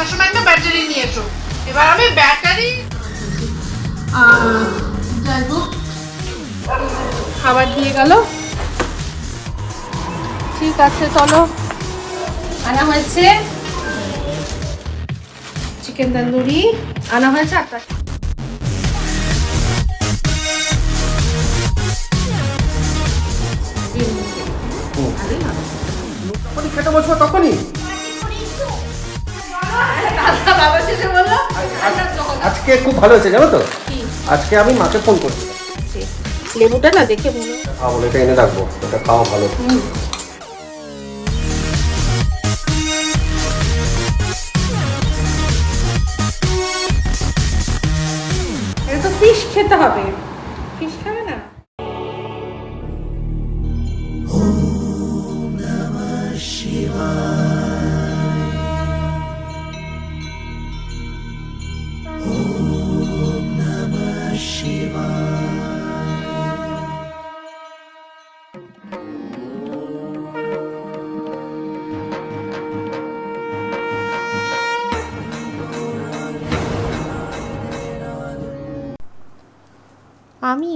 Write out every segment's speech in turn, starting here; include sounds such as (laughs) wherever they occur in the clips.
আসার সময় একটা ব্যাটারি নিয়ে এসো এবার আমি ব্যাটারি যাই হোক খাবার দিয়ে গেল। ঠিক আছে চলো। আনা হয়েছে চিকেন তন্দুরি। আনা হয়েছে আর তার যখনই খেতে বসবো তখনই? বাবা শেষে বলল আজকে খুব ভালো হয়েছে জানো তো? আজকে আমি মাকে ফোন করছি। লেবুটা না দেখে বলো। খাওয়া এটা এনে রাখব এটা খাওয়া ভালো। এটা তো ফিশ খেতে হবে।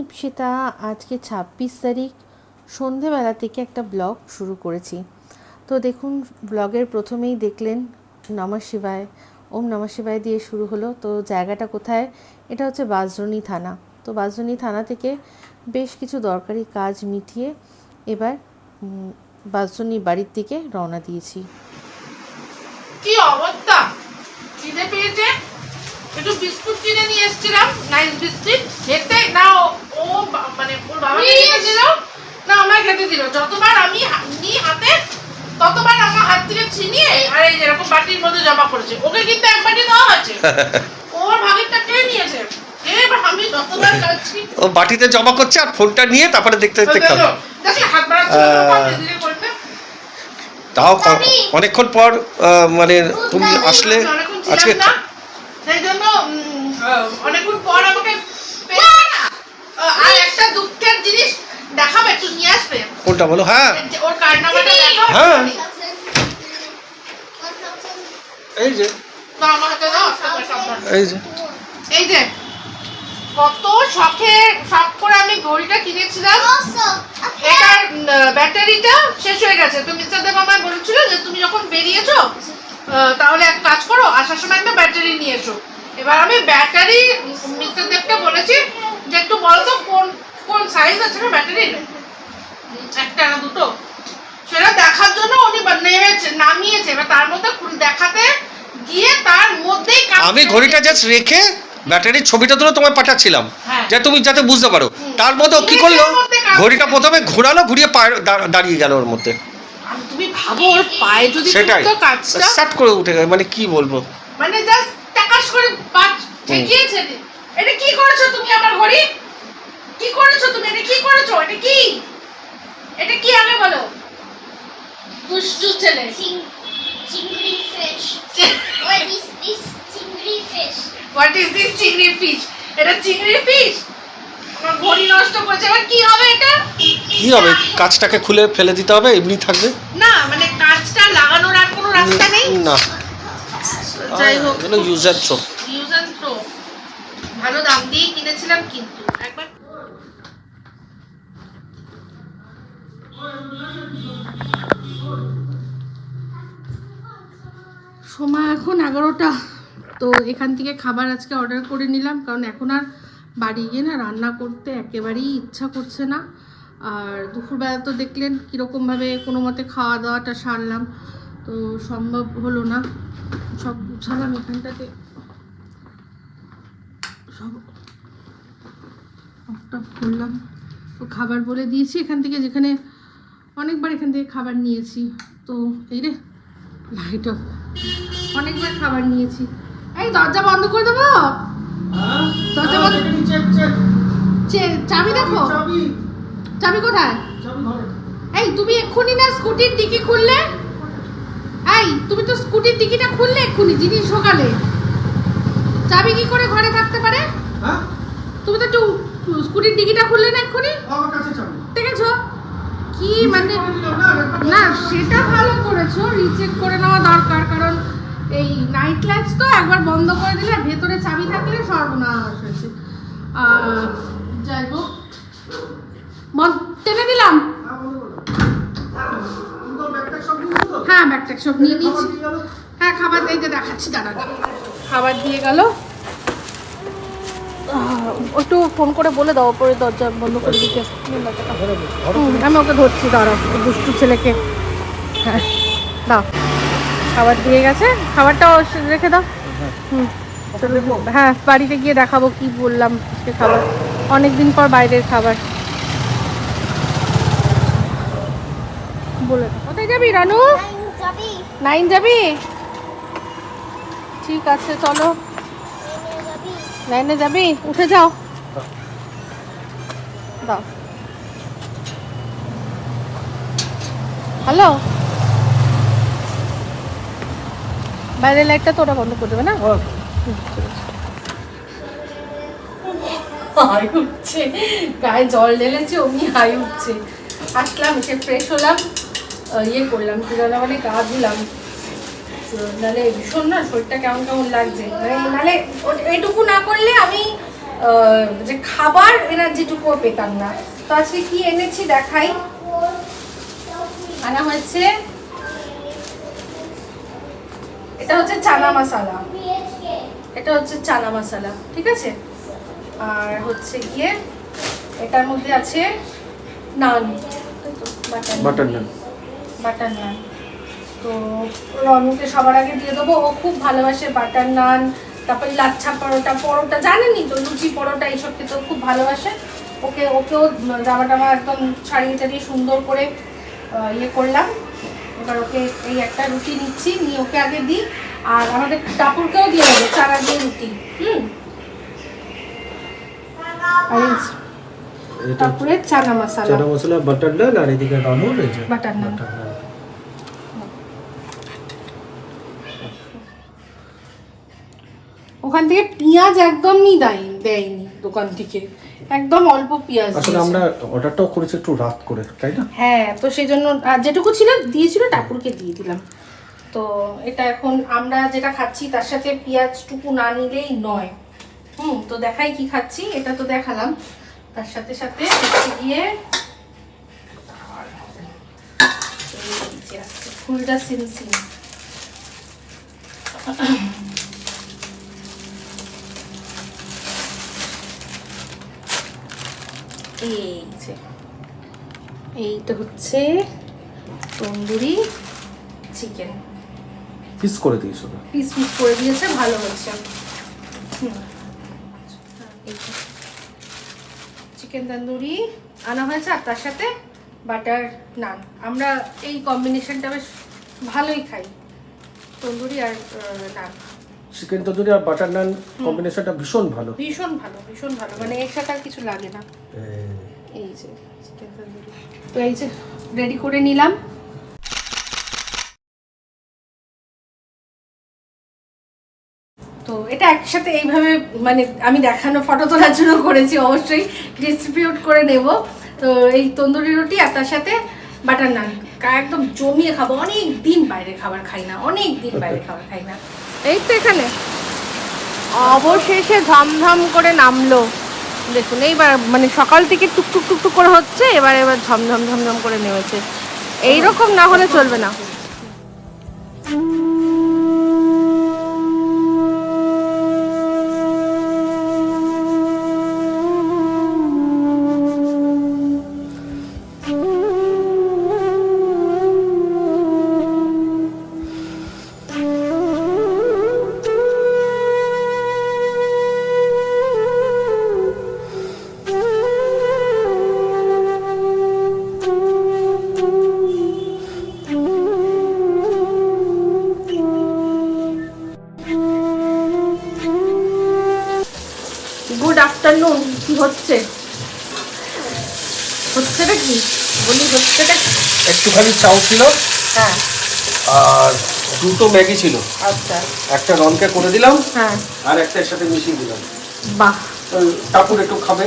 ইপসিতা আজকে ছাব্বিশ তারিখ সন্ধেবেলা থেকে একটা ব্লগ শুরু করেছি। তো দেখুন ব্লগের প্রথমেই দেখলেন নমঃ শিবায়। ওম নমঃ শিবায় দিয়ে শুরু হলো। তো জায়গাটা কোথায়? এটা হচ্ছে বাজরণী থানা। তো বাজরণী থানা থেকে বেশ কিছু দরকারি কাজ মিটিয়ে এবার উম, বাজরণী বাড়ির দিকে রওনা দিয়েছি। কি অবস্থা? খিদে পেয়েছে? একটু বিস্কুট কিনে নিয়ে এসেছিলাম। Nice biscuit. খেতে না ও- মানে ওর বাবা খেতে দিল না আমার খেতে দিল। যতবার আমি নিই হাতে ততবার আমার হাত থেকে ছিনিয়ে আর এই যেরকম বাটির মধ্যে জমা করেছে। ওকে কিন্তু এক বাটি দেওয়া আছে (laughs) ওর ভাগেরটা কে নিয়েছে? এবার আমি যতবার খাচ্ছি ও বাটিতে জমা করছে আর ফোনটা নিয়ে তারপরে দেখতে দেখতে খাবে। তাও অনেকক্ষণ পর মানে তুমি আসলে আজকে সেই জন্য অনেকক্ষণ পর আমাকে আর একটা দুঃখের জিনিস দেখাবে একটু নিয়ে আসবে। কোনটা বলো? হ্যাঁ। ওর কার্ড নাম্বারটা দেখাও হ্যাঁ। এই যে। এই যে। এই যে কত শখে শখ করে আমি ঘড়িটা কিনেছিলাম। এটার ব্যাটারিটা শেষ হয়ে গেছে। তো মিস্টার দেব আমায় বলেছিল যে তুমি যখন বেরিয়েছো তাহলে এক কাজ করো আসার সময় একটা ব্যাটারি নিয়ে এসো। এবার আমি ব্যাটারি মিস্টার দেবকে বলেছি যে একটু বলো তো কোন কোন সাইজ আছে না ব্যাটারির একটা না দুটো? সেটা দেখার জন্য উনি নেমেছে নামিয়েছে। এবার তার মধ্যে দেখাতে গিয়ে তার মধ্যেই আমি ঘড়িটা জাস্ট রেখে ব্যাটারির ছবিটা তুলে তোমায় পাঠাচ্ছিলাম যে তুমি যাতে বুঝতে পারো। তার মধ্যে কি করল? ঘড়িটা প্রথমে ঘোরালো ঘুরিয়ে দাঁড়িয়ে গেল ওর মধ্যে। তুমি ভাবো ওর পায়ে যদি সেটাই। কাজটা স্টার্ট করে উঠে গেল মানে কি বলব? মানে জাস্ট টাকাস করে পাঁচ ঠেকিয়েছে। এটা কি করেছ তুমি আমার ঘড়ি? কি করেছ তুমি? এটা কি করেছ? এটা কি? এটা কি আগে বলো? দুষ্টু ছেলে। Chingri (laughs) fish. What is this chingri what is this chingri fish এটা চিংড়ি ফিশ আমার ঘড়ি নষ্ট করেছে। এবার কি হবে এটা? কি হবে? কাজটাকে খুলে ফেলে দিতে হবে এমনি থাকবে? না মানে কাঁচটা লাগানোর আর কোনো রাস্তা নেই? না। যাই হোক। ইউজ অ্যান্ড থ্রো থ্রো ভালো দাম দিয়ে কিনেছিলাম কিন্তু। একবার সময় এখন এগারোটা। তো এখান থেকে খাবার আজকে অর্ডার করে নিলাম, কারণ এখন আর বাড়ি গিয়ে না রান্না করতে একেবারেই ইচ্ছা করছে না। আর দুপুরবেলা তো দেখলেন কীরকমভাবে কোনো মতে খাওয়া দাওয়াটা সারলাম, তো সম্ভব হলো না। সব গুছালাম এখানটাতে। সব অফ টফ করলাম তো খাবার বলে দিয়েছি এখান থেকে যেখানে অনেকবার এখান থেকে খাবার নিয়েছি। তো এই রে লাইট অফ অনেকবার খাবার নিয়েছি। এই দরজা বন্ধ করে দেবো? দরজা বন্ধ চে- চাবি দেখো। চাবি। কোথায়? এই তুমি এক্ষুনি না স্কুটির ডিকি খুললে? এই তুমি তো স্কুটির ডিকিটা খুললে এক্ষুনি জিনিস সকালে চাবি কি করে ঘরে থাকতে পারে? তুমি তো একটু স্কুটির ডিকিটা খুললে না এক্ষুনি? দেখেছ? কি মানে না সেটা ভালো করেছ। রিচেক করে নেওয়া দরকার কারণ এই নাইট ক্ল্যাচ তো একবার বন্ধ করে দিলে ভেতরে চাবি থাকলে সর্বনাশ হয়েছে। যাই হোক। টেনে দিলাম হ্যাঁ ব্যাগ ট্যাগ সব নিয়ে নিয়েছি হ্যাঁ খাবার এই যে দেখাচ্ছি দাঁড়া। খাবার দিয়ে গেল। একটু ফোন করে বলে দাও পরে দরজা বন্ধ করে দিতে। আমি ওকে ধরছি দাঁড়াও দুষ্টু ছেলেকে। হ্যাঁ দাও খাবার দিয়ে গেছে। খাবারটাও রেখে দাও। হুম হ্যাঁ বাড়িতে গিয়ে দেখাবো কি বললাম আজকে খাবার। অনেক দিন পর বাইরের খাবার। বলে দাও। কোথায় যাবি রানু? নাইন যাবি? ঠিক আছে চলো. লাইনে যাবি? উঠে যাও। দাও। হ্যালো? বাইরের লাইটটা তো ওটা বন্ধ করে দেবে না। হাই উঠছে। গায়ে জল ঢেলেছে অমনি হাই উঠছে। আসলাম এসে ফ্রেশ হলাম। ইয়ে করলাম মানে গা ধুলাম। নালে ভীষণ না শরীরটা কেমন কেমন লাগছে? মানে নালে এইটুকু না করলে আমি যে খাবার এনার্জিটুকুও পেতাম না। তো আজকে কি এনেছি দেখাই। আনা হয়েছে। এটা হচ্ছে চানা মশালা। এটা হচ্ছে চানা মশালা ঠিক আছে? আর হচ্ছে গিয়ে এটার মধ্যে আছে নান। বাটার নান। বাটার নান। তো রনুকে সবার আগে দিয়ে দেবো। ও খুব ভালোবাসে বাটার নান তারপর লাচ্ছা পরোটা পরোটা জানেনই তো লুচি পরোটা এইসব খেতেও খুব ভালোবাসে। ওকে ওকেও জামা টামা একদম ছাড়িয়ে টাড়িয়ে সুন্দর করে ইয়ে করলাম। এবার ওকে এই একটা রুটি নিচ্ছি নিয়ে ওকে আগে দিই। আর আমাদের টাপুরকেও দিয়ে দেবো চারা দিয়ে রুটি হুম? টাপুরের চানা মশালা। চানা মশলা বাটার নান আর এদিকে যে বাটার নান বাটার নান ওখান থেকে পেঁয়াজ একদমই দেয় দেয়নি দোকান থেকে। একদম অল্প পেঁয়াজ আসলে আমরা অর্ডারটাও করেছি একটু রাত করে তাই না? হ্যাঁ তো সেই জন্য আর যেটুকু ছিল দিয়েছিল টাকুরকে দিয়ে দিলাম। তো এটা এখন আমরা যেটা খাচ্ছি তার সাথে পেঁয়াজটুকু না নিলেই নয়। হুম তো দেখাই কি খাচ্ছি এটা তো দেখালাম। তার সাথে সাথে গিয়ে ফুলটা সিম সিম। এই যে এইটা হচ্ছে তন্দুরি চিকেন ফিস করে দিয়েছ পিস পিস করে দিয়েছে ভালো হচ্ছে। চিকেন তন্দুরি আনা হয়েছে আর তার সাথে বাটার নান আমরা এই কম্বিনেশনটা বেশ ভালোই খাই তন্দুরি আর নান চিকেন তন্দুরি আর বাটার নান কম্বিনেশনটা ভীষণ ভালো। ভীষণ ভালো ভীষণ ভালো। মানে এর সাথে আর কিছু লাগে না। এই যে চিকেন তন্দুরি। তো এই যে রেডি করে নিলাম। তো এটা একসাথে এইভাবে মানে আমি দেখানো ফটো তোলার জন্য করেছি অবশ্যই ডিস্ট্রিবিউট করে নেব। তো এই তন্দুরি রুটি আর তার সাথে বাটার নান। একদম জমিয়ে খাব। অনেক দিন বাইরে খাবার খাই না অনেক দিন বাইরে খাবার খাই না। এই তো এখানে। অবশেষে ঝমঝম করে নামলো। দেখুন, এইবার মানে সকাল থেকে টুকটুক টুকটুক করে হচ্ছে, এবার এবার ঝমঝম ঝমঝম করে নেমেছে। এইরকম না হলে চলবে না। চাউ ছিল। হ্যাঁ। আর দুটো ম্যাগি ছিল। আচ্ছা। একটা রনকে করে দিলাম হ্যাঁ। আর একটা এর সাথে মিশিয়ে দিলাম। বাহ। টাপুর একটু খাবে।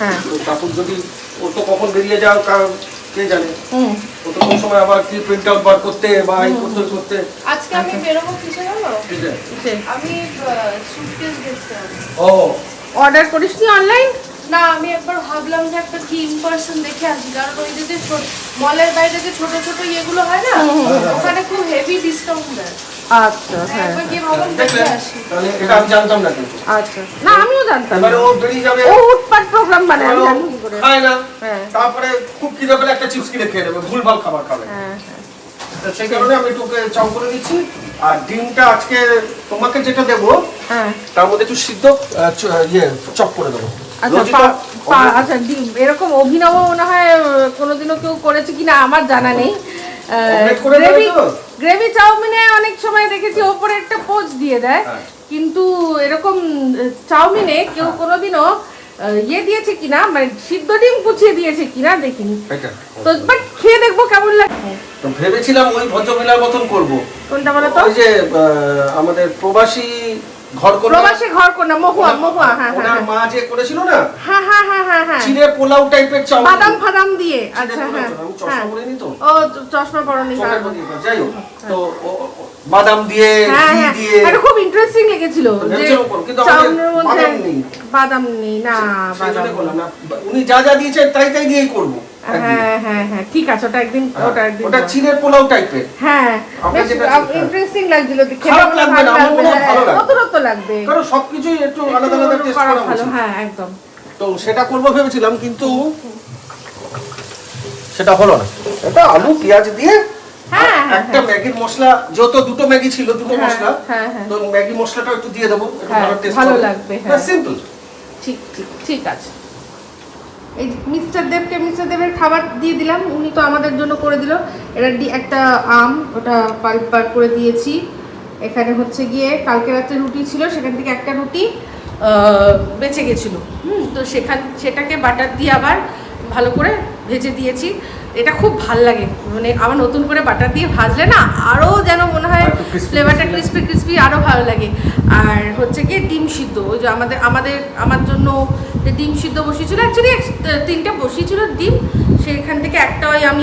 হ্যাঁ। তো টাপুর যদি ও তো কখন বেরিয়ে যাও কারণ কে জানে? ও তো কোন সময় আবার কি প্রিন্ট আউট বার করতে বা এই করতে করতে। আজকে আমি বেরোবো কিসে জানো ঠিক আছে যে আমি সুটকেস দেখতে ও। অর্ডার করিস নি অনলাইন না আমি একবার ভাবলাম যে একটা কি ইন পার্সন দেখে আসি কারণ ওই যে মলের বাইরে যে ছোট ছোট ইয়েগুলো হয় না ওখানে খুব হেভি ডিসকাউন্ট দেয়। আচ্ছা হ্যাঁ। এটা আমি জানতাম না কিন্তু। আচ্ছা না আমিও জানতাম। এবারে ও বেরিয়ে যাবে। ও উৎপাট প্রোগ্রাম বানায় আমি জানি কি করে খায় না। হ্যাঁ। তারপরে খুব খিদে পেলে একটা চিপস কিনে খেয়ে নেবে ভুলভাল খাবার খাবে। হ্যাঁ হ্যাঁ। তো সেই কারণে আমি চাউ করে দিচ্ছি আর ডিমটা আজকে তোমাকে যেটা দেবো হ্যাঁ। তার মধ্যে একটু সিদ্ধ ইয়ে চপ করে দেবো। আচ্ছা আচ্ছা ডিম। এরকম অভিনব মনে হয় কোনোদিনও কেউ করেছে কিনা আমার জানা নেই। গ্রেভি গ্রেভি চাউমিনে অনেক সময় দেখেছি ওপরে একটা পোচ দিয়ে দেয়। হ্যাঁ। কিন্তু এরকম চাউমিনে কেউ কোনোদিনও ইয়ে দিয়েছে কিনা মানে সিদ্ধ ডিম কুচিয়ে দিয়েছে কিনা দেখিনি। তো বাট খেয়ে দেখব কেমন লাগে। তো ভেবেছিলাম ওই ভদ্রমিলার মতন করব। কোনটা বলো তো? ওই যে আমাদের প্রবাসী প্রবাসী ঘর কোনা মহুয়া মহুয়া হ্যাঁ হ্যাঁ ওনার মা যে করেছিল না? হ্যাঁ হ্যাঁ হ্যাঁ হ্যাঁ হ্যাঁ। চিড়ে পোলাও টাইপের চাউমিন বাদাম ফাদাম দিয়ে আচ্ছা হ্যাঁ চশমা হ্যাঁ। পরিনি তো? ও চশমা পরনি চোখের যাই হোক। তো ও- ও- বাদাম দিয়ে হ্যাঁ ঘি হ্যাঁ। দিয়ে। এটা খুব ইন্টারেস্টিং লেগেছিল যে চাউমিনের মধ্যে বাদাম নেই। না বাদাম নেই। না উনি যা যা দিয়েছেন তাই তাই দিয়েই করব। হ্যাঁ হ্যাঁ হ্যাঁ ঠিক আছে ওটা একদিন ওটা একদিন ওটা করো। পোলাও টাইপের হ্যাঁ আমরা ইন্টারেস্টিং লাগছিল খারাপ লাগবে না, আমার মনে ভালো লাগবে। নতুনত্ব লাগবে। কারণ সবকিছুই একটু আলাদা আলাদা টেস্ট করা করা ভালো হ্যাঁ একদম। তো সেটা করব ভেবেছিলাম কিন্তু সেটা হলো না। এটা আলু পেঁয়াজ দিয়ে হ্যাঁ, হ্যাঁ, একটা ম্যাগির মশলা যত দুটো ম্যাগি ছিল দুটো হ্যাঁ, মশলা হ্যাঁ, হ্যাঁ। তো ম্যাগি মশলাটা একটু দিয়ে দেবো হ্যাঁ, ভালো লাগবে, হ্যাঁ। সিম্পল ঠিক ঠিক ঠিক আছে। এই মিস্টার দেবকে মিস্টার দেবের খাবার দিয়ে দিলাম, উনি তো আমাদের জন্য করে দিল। এটা একটা আম, ওটা পাল্প বার করে দিয়েছি। এখানে হচ্ছে গিয়ে কালকে রাত্রে রুটি ছিল, সেখান থেকে একটা রুটি বেঁচে গেছিল। হুম, তো সেখান সেটাকে বাটার দিয়ে আবার ভালো করে ভেজে দিয়েছি। এটা খুব ভালো লাগে। মানে আবার নতুন করে বাটার দিয়ে ভাজলে না আরও যেন মনে হয় ফ্লেভারটা ক্রিস্পি ক্রিস্পি আরও ভালো লাগে। আর হচ্ছে গিয়ে ডিম সিদ্ধ। ওই যে আমাদের আমাদের আমার জন্য যে ডিম সিদ্ধ বসিয়েছিল অ্যাকচুয়ালি তিনটা বসিয়েছিল ডিম। সেখান থেকে একটা ওই আমি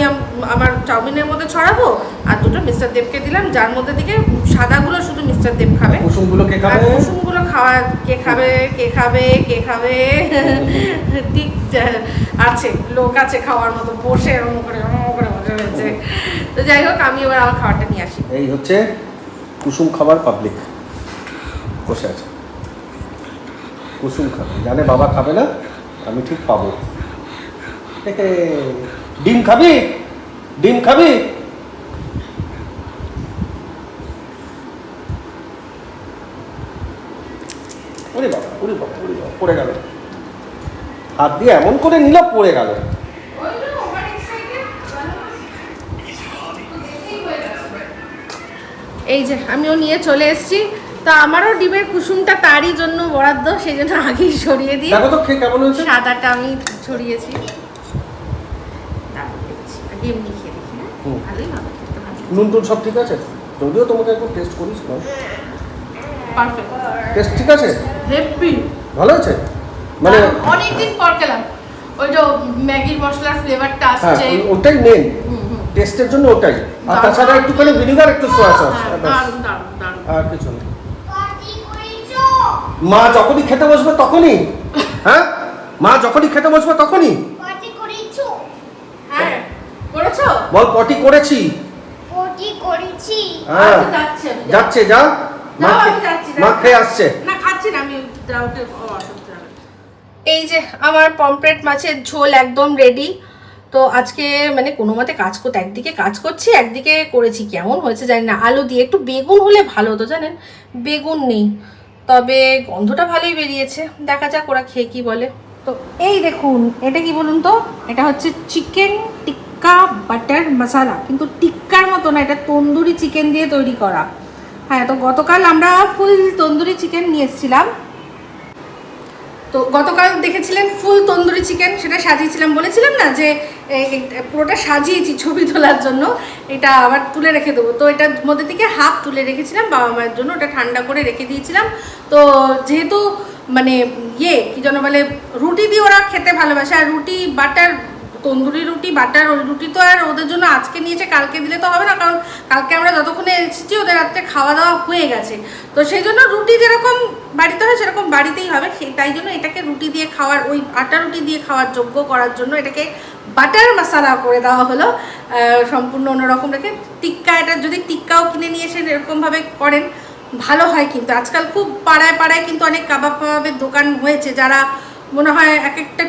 আমার চাউমিনের মধ্যে ছড়াবো আর দুটো মিস্টার দেবকে দিলাম যার মধ্যে থেকে সাদাগুলো শুধু মিস্টার দেব খাবে। কুসুমগুলো কে খাবে? কুসুমগুলো খাওয়া কে খাবে কে খাবে কে খাবে? ঠিক আছে লোক আছে খাওয়ার মতো বসে এরকম করে এরকম করে বসে রয়েছে। তো যাই হোক আমি এবার আমার খাবারটা নিয়ে আসি। এই হচ্ছে কুসুম খাবার পাবলিক বসে আছে। কুসুম খাবে। জানে বাবা খাবে না? আমি ঠিক পাবো। ডিম খাবি? ডিম খাবি? ওরে বাবা ওরে বাবা ওরে বাবা পড়ে গেল। হাত দিয়ে এমন করে নিল পড়ে গেল। এই যে আমিও নিয়ে চলে এসেছি। তো আমারও ডিমের কুসুমটা তারই জন্য বরাদ্দ সেই জন্য আগেই সরিয়ে দিই। দেখো তো খেয়ে কেমন হয়েছে? সাদাটা আমি ছড়িয়েছি। এমনি খেয়ে দেখি হ্যাঁ? ভালোই হবে ভালো। নুন টুন সব ঠিক আছে? যদিও তোমাকে একবার টেস্ট করিস না পারফেক্ট টেস্ট ঠিক আছে? হেপি। ভালো আছে মানে অনেকদিন পর খেলাম। ওই যে ম্যাগির মশলার ফ্লেভারটা হ্যাঁ আসছে। ওটাই মেন। টেস্টের জন্য ওটাই। আর। তাছাড়া একটুখানি ভিনিগার একটু সোয়া সস হ্যাঁ, দারুণ দারুণ দারুণ। আর কিছু না। মা যখনই খেতে বসবে তখনই। হ্যাঁ? মা যখনই খেতে বসবে তখনই। করেছ? হ্যাঁ বল পটি করেছি। পার্টি করেছি। হ্যাঁ। আচ্ছা, যাচ্ছে যা। মা। খেয়ে আসছে। না খাচ্ছি না আমি। এই যে আমার পমপ্লেট মাছের ঝোল একদম রেডি তো আজকে মানে কোনো মতে কাজ করতে একদিকে কাজ করছি, একদিকে করেছি। কেমন হয়েছে জানি না। আলু দিয়ে একটু বেগুন হলে ভালো হতো জানেন? বেগুন নেই। তবে গন্ধটা ভালোই বেরিয়েছে। দেখা যাক ওরা খেয়ে কি বলে। তো এই দেখুন, এটা কি বলুন তো? এটা হচ্ছে চিকেন টিক্কা বাটার মশালা। কিন্তু টিক্কার মতো না, এটা তন্দুরি চিকেন দিয়ে তৈরি করা। হ্যাঁ তো গতকাল আমরা ফুল তন্দুরি চিকেন নিয়ে এসেছিলাম। তো গতকাল দেখেছিলেন ফুল তন্দুরি চিকেন সেটা সাজিয়েছিলাম। বলেছিলাম না যে পুরোটা সাজিয়েছি ছবি তোলার জন্য, এটা আবার তুলে রেখে দেবো। তো এটার মধ্যে থেকে হাফ তুলে রেখেছিলাম, বাবা মায়ের জন্য, ওটা ঠান্ডা করে রেখে দিয়েছিলাম। তো যেহেতু মানে ইয়ে কী যেন বলে, রুটি দিয়ে ওরা খেতে ভালোবাসে, আর রুটি, বাটার তন্দুরি রুটি, বাটার ওই রুটি তো আর ওদের জন্য আজকে নিয়েছে, কালকে দিলে তো হবে না, কারণ কালকে আমরা যতক্ষণে এসেছি, ওদের রাত্রে খাওয়া দাওয়া হয়ে গেছে। তো সেই জন্য রুটি যেরকম বাড়িতে হয়, সেরকম বাড়িতেই হবে। সেই, তাই জন্য এটাকে রুটি দিয়ে খাওয়ার, ওই আটা রুটি দিয়ে খাওয়ার যোগ্য করার জন্য এটাকে বাটার মশালা করে দেওয়া হলো। সম্পূর্ণ অন্যরকম রেখে টিক্কা, এটা যদি টিক্কাও কিনে নিয়ে এসে এরকমভাবে করেন, ভালো হয় কিন্তু। আজকাল খুব পাড়ায় পাড়ায় কিন্তু অনেক কাবাব কাবাবের দোকান হয়েছে, যারা মনে হয় এক একটা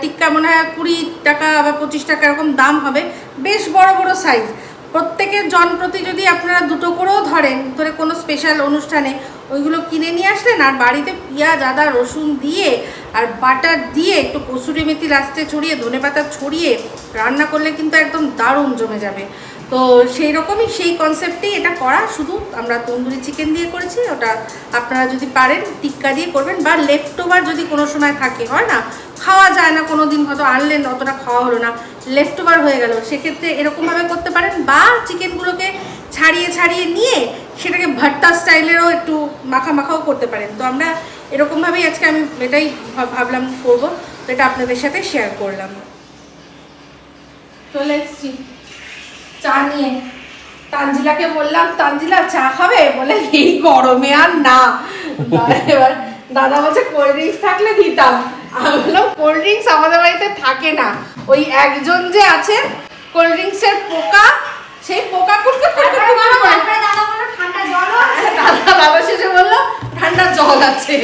টিক্কা মনে হয় কুড়ি টাকা বা পঁচিশ টাকা এরকম দাম হবে। বেশ বড় বড় সাইজ প্রত্যেকের জন প্রতি যদি আপনারা দুটো করেও ধরেন, ধরে কোনো স্পেশাল অনুষ্ঠানে ওইগুলো কিনে নিয়ে আসলেন আর বাড়িতে পেঁয়াজ, আদা, রসুন দিয়ে আর বাটার দিয়ে একটু কসুরি মেথি লাস্টে ছড়িয়ে ধনে পাতা ছড়িয়ে রান্না করলে কিন্তু একদম দারুণ জমে যাবে। তো সেই রকমই সেই কনসেপ্টেই এটা করা। শুধু আমরা তন্দুরি চিকেন দিয়ে করেছি, ওটা আপনারা যদি পারেন টিক্কা দিয়ে করবেন বা লেফট ওভার যদি কোনো সময় থাকে, হয় না? খাওয়া যায় না কোনো দিন হয়তো আনলেন, অতটা খাওয়া হলো না। লেফট ওভার হয়ে গেল। সেক্ষেত্রে এরকমভাবে করতে পারেন বা চিকেনগুলোকে ছাড়িয়ে ছাড়িয়ে নিয়ে সেটাকে ভর্তা স্টাইলেরও একটু মাখা মাখাও করতে পারেন। তো আমরা এরকমভাবেই আজকে আমি এটাই ভাব- ভাবলাম করব। তো এটা আপনাদের সাথে শেয়ার করলাম। চলে এসছি চা নিয়ে। তানজিলাকে বললাম তানজিলা চা খাবে? বলে এই গরমে আর না। এবার দাদা বলছে কোল্ড ড্রিঙ্কস থাকলে দিতাম। আমি বললাম কোল্ড ড্রিঙ্কস আমাদের বাড়িতে থাকে না। ওই একজন যে আছে কোল্ড ড্রিঙ্কসের পোকা সেই পোকা কুটকুট ঠান্ডা আছে? দাদা বাবা শেষে বলল ঠান্ডা জল আছে।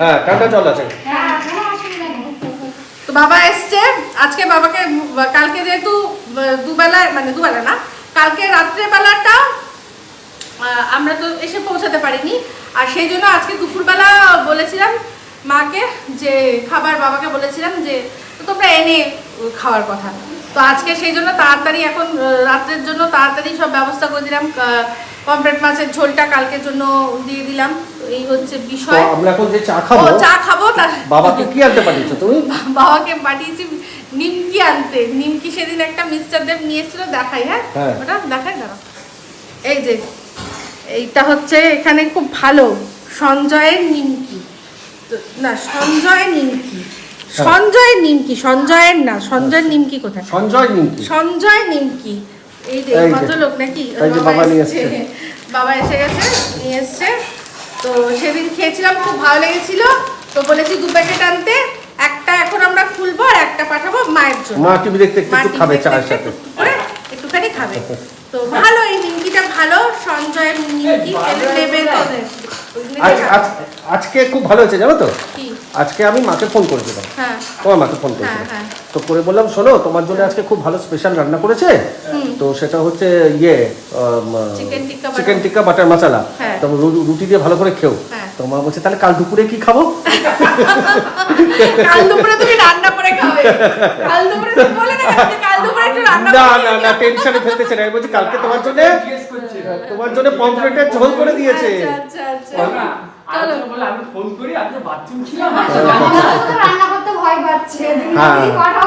হ্যাঁ ঠান্ডা জল আছে। হ্যাঁ কোনো অসুবিধা নেই তো বাবা এসছে। আজকে বাবাকে কালকে যেহেতু দুবেলা মানে দুবেলা না, কালকে রাত্রেবেলাটা আমরা তো এসে পৌঁছাতে পারিনি। আর সেই জন্য আজকে দুপুরবেলা বলেছিলাম মাকে যে, খাবার বাবাকে বলেছিলাম যে, তোমরা এনে খাওয়ার কথা। তো আজকে সেই জন্য তাড়াতাড়ি এখন রাত্রের জন্য তাড়াতাড়ি সব ব্যবস্থা করে দিলাম। কমপ্লেট মাছের ঝোলটা কালকের জন্য দিয়ে দিলাম। এই হচ্ছে বিষয়। আমরা এখন যে চা খাব চা খাব তার বাবাকে কি আনতে পাঠিয়েছো তুমি? বাবাকে পাঠিয়েছি নিমকি আনতে। নিমকি সেদিন একটা মিস্টার দেব নিয়ে এসেছিল দেখাই হ্যাঁ? হ্যাঁ। ওটা দেখাই দাঁড়া এই যে এইটা হচ্ছে এখানে খুব ভালো সঞ্জয়ের নিমকি। তো না সঞ্জয় নিমকি। সঞ্জয় নিমকি সঞ্জয়ের না সঞ্জয়ের নিমকি কোথায়? সঞ্জয় নিমকি। সঞ্জয় নিমকি। এই যে ভদ্রলোক নাকি? বাবা নিয়ে বাবা এসে গেছে নিয়ে এসছে। তো সেদিন খেয়েছিলাম খুব ভালো লেগেছিল। তো বলেছি দু প্যাকেট আনতে একটা এখন আমরা খুলবো আর একটা পাঠাবো মায়ের জন্য। মা টিভি দেখতে একটু মা একটু টিভি খাবে চায়ের সাথে। একটুখানি খাবে। তো ভালো এই নিমকিটা ভালো সঞ্জয়ের নিমকি খেলে নেবে আজ আজকে খুব ভালো হয়েছে জানো তো? আজকে আমি মাকে ফোন করেছিলাম। হ্যাঁ। তোমার মাকে ফোন করেছিলাম হ্যাঁ। তো করে বললাম শোনো তোমার জন্য আজকে খুব ভালো স্পেশাল রান্না করেছে। তো সেটা হচ্ছে ইয়ে চিকেন টিক্কা বাটার মশলা হ্যাঁ। তো রুটি দিয়ে ভালো করে খেও। হ্যাঁ। তো মা বলছে তাহলে কাল দুপুরে কি খাব? কাল দুপুরে তুমি রান্না করে খাবে। কাল দুপুরে বলে না যে কাল দুপুরে একটু রান্না না না না টেনশনে ফেলতেছে না। বলছি কালকে তোমার জন্য তোমার জন্য পমফ্রেটের ঝোল করে দিয়েছে। আচ্ছা আচ্ছা আচ্ছা। আমি ফোন করি আজকে বাথরুম ছিলাম রান্না করতে ভয় পাচ্ছে তুমি হ্যাঁ।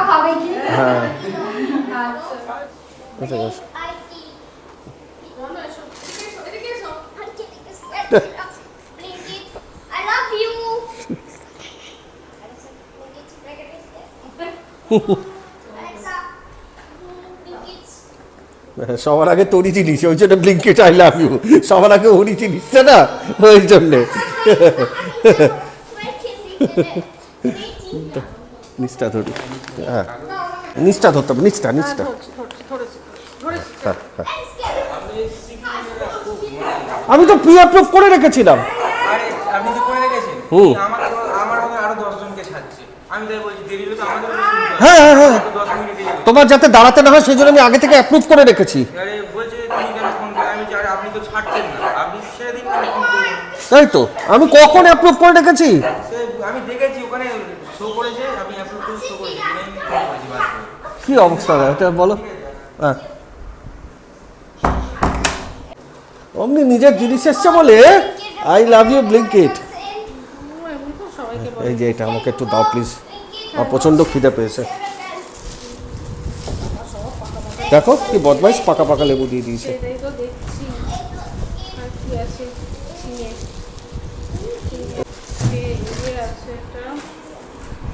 খাবে কি হ্যাঁ আচ্ছা আচ্ছা. Blinkit, I love you. সবার আগে তোরই জিনিস ওই জন্য ব্লিঙ্কেট আই লাভ ইউ। সবার আগে ওরই জিনিসটা না? ওই জন্যে। নিচটা ধরি হ্যাঁ। নিচটা ধরতে হবে নিচটা নিচটা হ্যাঁ, হ্যাঁ। আমি তো প্রি অ্যাপ্রুভ করে রেখেছিলাম। আরে আপনি তো করে রেখেছেন হুম। আমার আমার মতো আরও দশ জনকে ছাড়ছে। আমি তাই বলছি দেরি হলে তো আমাদের হ্যাঁ হ্যাঁ হ্যাঁ। তোমার যাতে দাঁড়াতে না হয় সেই জন্য আমি আগে থেকে অ্যাপ্রুভ করে রেখেছি। আরে বলছে তুমি কেন ফোন করে আমি জানি আপনি তো ছাড়ছেন না। আপনি ছেড়ে দিন আমি ফোন করব তাই তো আমি কখন অ্যাপ্রুভ করে রেখেছি? সে আমি দেখেছি ওখানে শো করেছে আপনি অ্যাপ্রুভ করে শো করেছে। আমি এমনি ফোন করেছি কি অবস্থা এটা বলো। হ্যাঁ। অমনি নিজের জিনিস এসছে বলে? আই লাভ ইউ ব্লিঙ্কিট এই যে এটা আমাকে একটু দাও প্লিজ আমার প্রচণ্ড খিদে পেয়েছে। দেখো কি বদমাইশ পাকা পাকা লেবু দিয়ে দিয়েছে। সেটাই তো দেখছি। আর কি আছে? চিনে চিনে আছে এটা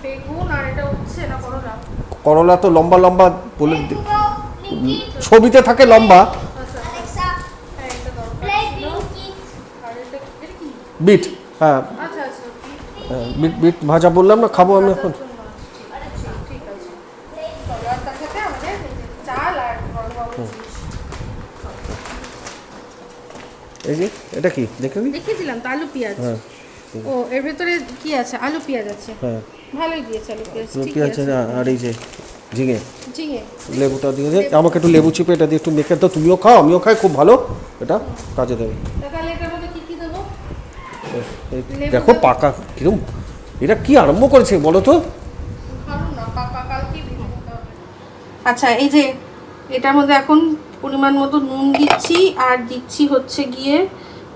বেগুন আর এটা উঠছে না করলা? করলা তো লম্বা লম্বা বলে. ছবিতে থাকে লম্বা। হ্যাঁ এটা কি? বিট হ্যাঁ। আচ্ছা আচ্ছা হ্যাঁ, বিট বিট ভাজা বললাম না খাব আমি এখন ঠিক আছে চলো আর তার সাথে আমাদের এই যে চাল আর বড়বাবু এই যে এটা কি? দেখে নি? দেখিয়েছিলাম তো আলু পেঁয়াজ। হ্যাঁ। ও এর ভেতরে কি আছে? আলু পেঁয়াজ আছে। হ্যাঁ। ভালোই দিয়েছে আলু পেঁয়াজ ঠিক আছে। আর এই যে ঝিঙে। ঝিঙে। লেবুটা দিয়ে দে। আমাকে একটু লেবু চিপে এটা দিয়ে একটু মেখে তো তুমিও খাও আমিও খাই খুব ভালো। এটা কাজে দেবে। দেখো পাকা কিরম। এটা কি আরম্ভ করেছে বলো তো? আচ্ছা এই যে এটার মধ্যে এখন পরিমাণ মতো নুন দিচ্ছি আর দিচ্ছি হচ্ছে গিয়ে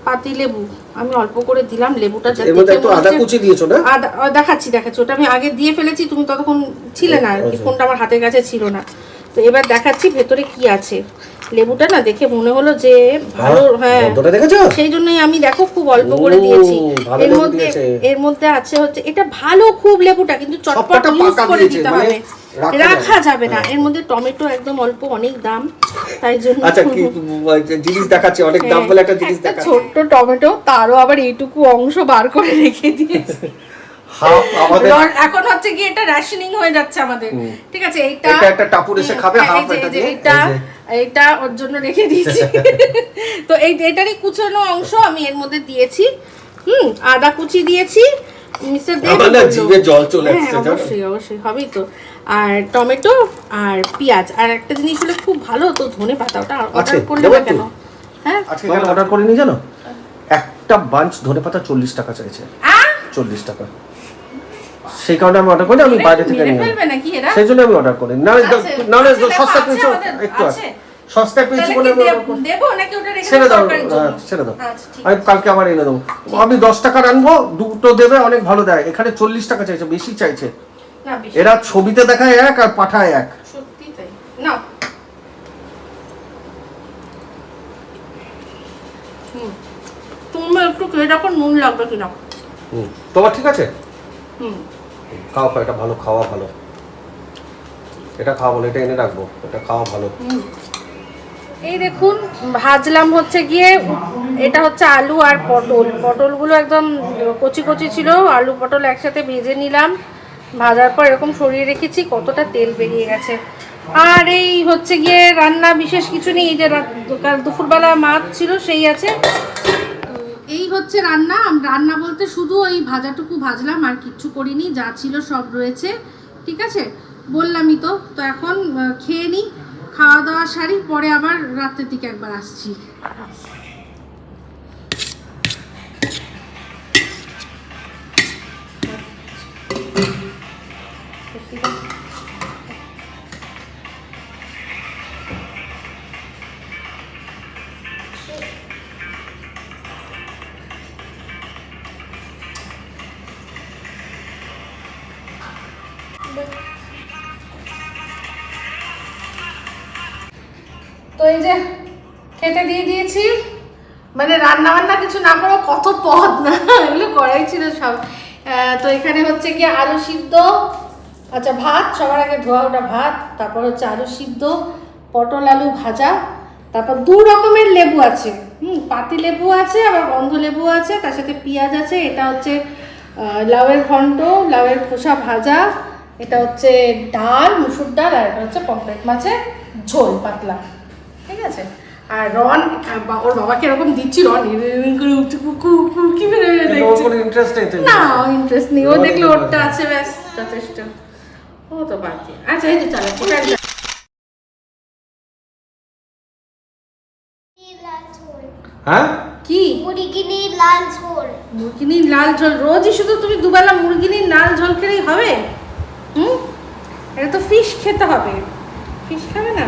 পাতি লেবু। আমি অল্প করে দিলাম লেবুটা আদা কুচি দিয়েছ না? আদা দেখাচ্ছি দেখাচ্ছি। ওটা আমি আগে দিয়ে ফেলেছি তুমি ততক্ষণ ছিলে না আচ্ছা। ফোনটা আমার হাতের কাছে ছিল না। তো এবার দেখাচ্ছি ভেতরে কি আছে। লেবুটা না দেখে মনে হলো যে ভালো হ্যাঁ। সেই জন্যই আমি দেখো খুব অল্প করে দিয়েছি। এর মধ্যে এর মধ্যে আছে হচ্ছে এটা ভালো খুব লেবুটা কিন্তু চটপট ইউজ করে দিতে মানে হবে। রাখা যাবে না। এর মধ্যে টমেটো একদম অল্প অনেক দাম। তাই জন্য আচ্ছা কি (laughs) জিনিস দেখাচ্ছে? অনেক দাম বলে একটা জিনিস দেখাচ্ছে। ছোট্ট টমেটো তারও আবার এইটুকু অংশ বার করে রেখে দিয়েছে। হাফ রন- এখন হচ্ছে কি এটা রেশনিং হয়ে যাচ্ছে আমাদের। ঠিক আছে এইটা এটা একটা টাপুর এসে খাবে, হ্যাঁ, যে- এটা দিয়ে, এইটা ওর জন্য রেখে দিয়েছি। (laughs) তো এই এটারই কুচানো অংশ আমি এর মধ্যে দিয়েছি। হুম আদা কুচি দিয়েছি। মিস্টার দেব জল চলে হ্যাঁ, আসছে, অবশ্যই অবশ্যই হবেই তো। আর টমেটো আর পেঁয়াজ। আর একটা জিনিস হলে খুব ভালো তো ধনে পাতা ওটা অর্ডার করলে না কেন? হ্যাঁ? অর্ডার করিনি জানো? একটা বাঞ্চ ধনে পাতা চল্লিশ টাকা চাইছে! চল্লিশ টাকা। সেই কারণে আমি অর্ডার করি আমি বাইরে থেকে এরা? সেই জন্য আমি অর্ডার করি না না না সস্তা পেয়েছ একটু আছে। সস্তা পেয়েছি বলে আমি order দেব- করি। নাকি ওটা রেখে ছেড়ে দাও ছেড়ে দাও। আচ্ছা, আমি কালকে আবার এনে দেবো। আমি দশ টাকার আনব দুটো দেবে অনেক ভালো দেয়। এখানে চল্লিশ টাকা চাইছে বেশি চাইছে। এরা ছবিতে দেখায় এক আর পাঠায় এক। সত্যি তাই। হুম। তুমি একটু খেয়ে দেখো নুন লাগবে কিনা। হুম। তোমার ঠিক আছে? হুম। খাওয়া খাও এটা ভালো খাওয়া ভালো। এটা খাওয়া ভালো এটা এনে রাখব এটা খাওয়া ভালো। এই দেখুন ভাজলাম হচ্ছে গিয়ে এটা হচ্ছে আলু আর পটল। পটলগুলো একদম কচি কচি ছিল আলু পটল একসাথে ভেজে নিলাম। ভাজার পর এরকম সরিয়ে রেখেছি, কতটা তেল বেরিয়ে গেছে। আর এই হচ্ছে গিয়ে রান্না বিশেষ কিছু নেই, এই যে কাল দুপুরবেলা মাছ ছিল সেই আছে। এই হচ্ছে রান্না রান্না বলতে শুধু ওই ভাজাটুকু ভাজলাম, আর কিচ্ছু করিনি, যা ছিল সব রয়েছে, ঠিক আছে? বললামই তো তো এখন খেয়ে নিই খাওয়া দাওয়া সারি, পরে আবার রাতের দিকে একবার আসছি। মানে রান্না বান্না কিছু না করো কত পদ না, এগুলো করাই ছিল সব। তো এখানে হচ্ছে কি আলু সিদ্ধ আচ্ছা ভাত, সবার আগে ধোয়া ওটা ভাত, তারপর হচ্ছে আলু সিদ্ধ, পটল আলু ভাজা, তারপর দু রকমের লেবু আছে। হুম, পাতি লেবু আছে, আবার গন্ধ লেবু আছে, তার সাথে পেঁয়াজ আছে, এটা হচ্ছে লাউয়ের ঘন্ট, লাউয়ের খোসা ভাজা, এটা হচ্ছে ডাল, মুসুর ডাল, আর এটা হচ্ছে পমফ্রেট মাছের ঝোল, পাতলা। ঠিক আছে? আর রন ওর বাবাকে এরকম দিচ্ছি রন করে উঠে কু- কু- ওর দেখছে? ইন্টারেস্ট নেই তো না ইন্টারেস্ট নেই। ও দেখলে ওরটা আছে ব্যাস যথেষ্ট। ও তো বাদ আচ্ছা এই যে চলো ওটা লাল ঝোল হ্যাঁ? কি? মুরগিনির লাল ঝোল। মুরগিনির লাল ঝোল। রোজই শুধু তুমি দুবেলা মুরগিনির লাল ঝোল খেলেই হবে? হুম? এটা তো ফিশ খেতে হবে। ফিশ খাবে না?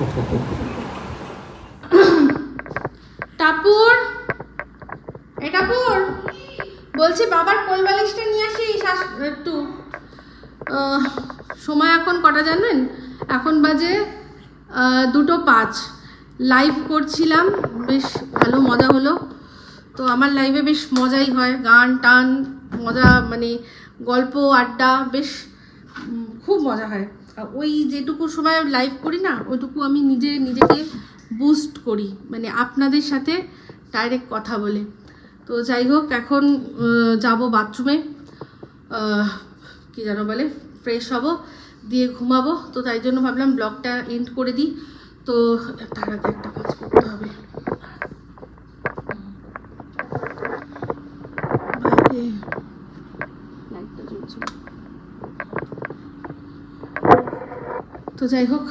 (laughs) টাপুর এ টাপুর বলছি বাবার কোল বালিশটা নিয়ে আসি, একটু। সময় এখন কটা জানেন? এখন বাজে দুটো পাঁচ। লাইভ করছিলাম, বেশ ভালো মজা হলো। তো আমার লাইভে বেশ মজাই হয়, গান, টান, মজা মানে গল্প, আড্ডা, বেশ খুব মজা হয়। ওই যেটুকু সময় লাইভ করি না, ওইটুকু আমি নিজে, নিজেকে বুস্ট করি মানে আপনাদের সাথে ডাইরেক্ট কথা বলে। তো যাই হোক, এখন যাব বাথরুমে কি যেন বলে ফ্রেশ হব, দিয়ে ঘুমাবো। তো তাই জন্য ভাবলাম ব্লগটা এন্ড করে দিই। তো তার আগে একটা কাজ করতে হবে। তো যাই হোক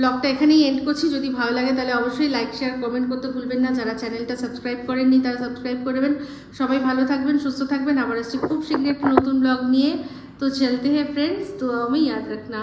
ব্লগটা এখানেই এন্ড করছি। যদি ভালো লাগে তাহলে অবশ্যই লাইক শেয়ার কমেন্ট করতে ভুলবেন না। যারা চ্যানেলটা সাবস্ক্রাইব করেননি, তারা সাবস্ক্রাইব করবেন সবাই ভালো থাকবেন, সুস্থ থাকবেন। আবার আসছি খুব শীঘ্রই একটা নতুন ব্লগ নিয়ে। তো চলতে হ্যাঁ ফ্রেন্ডস তো আমি ইয়াদ রাখনা।